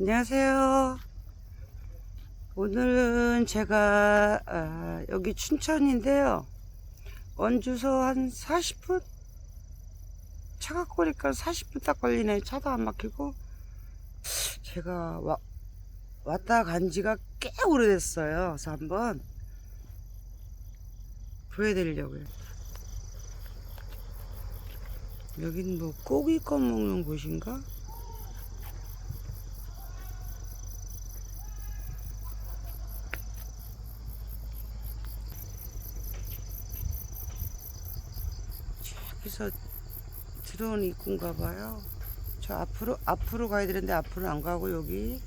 안녕하세요. 오늘은 제가 아, 여기 춘천인데요. 원주서 한 40분? 차 갖고 오니까 40분 딱 걸리네. 차도 안 막히고. 제가 와, 왔다 간 지가 꽤 오래됐어요. 그래서 한번 보여드리려고요. 여긴 뭐 고기 꺼 먹는 곳인가? 저기서 들어온 입구인가 봐요. 저 앞으로 앞으로 가야 되는데 앞으로 안 가고 여기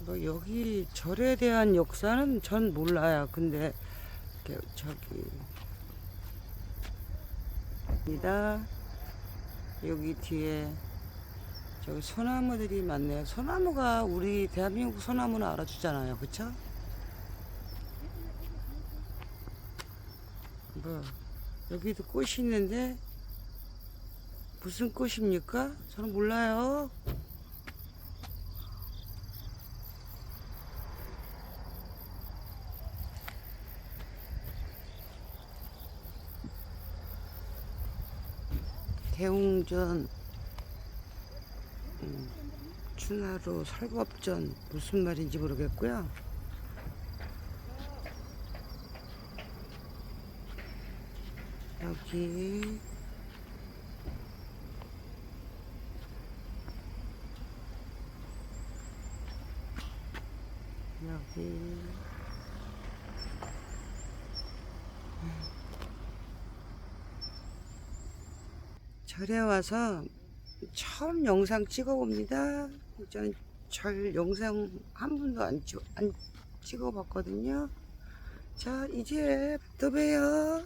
뭐 여기 절에 대한 역사는 전 몰라요. 근데 저기 입니다. 여기 뒤에 저기 소나무들이 많네요. 소나무가 우리 대한민국 소나무는 알아주잖아요. 그쵸? 뭐 여기도 꽃이 있는데 무슨 꽃입니까? 저는 몰라요. 대웅전 음, 춘하로 설법전 무슨 말인지 모르겠고요. 여기 여기 절에 와서 처음 영상 찍어봅니다. 저는 절 영상 한 번도 안, 찍, 안 찍어봤거든요. 자, 이제 또 봬요.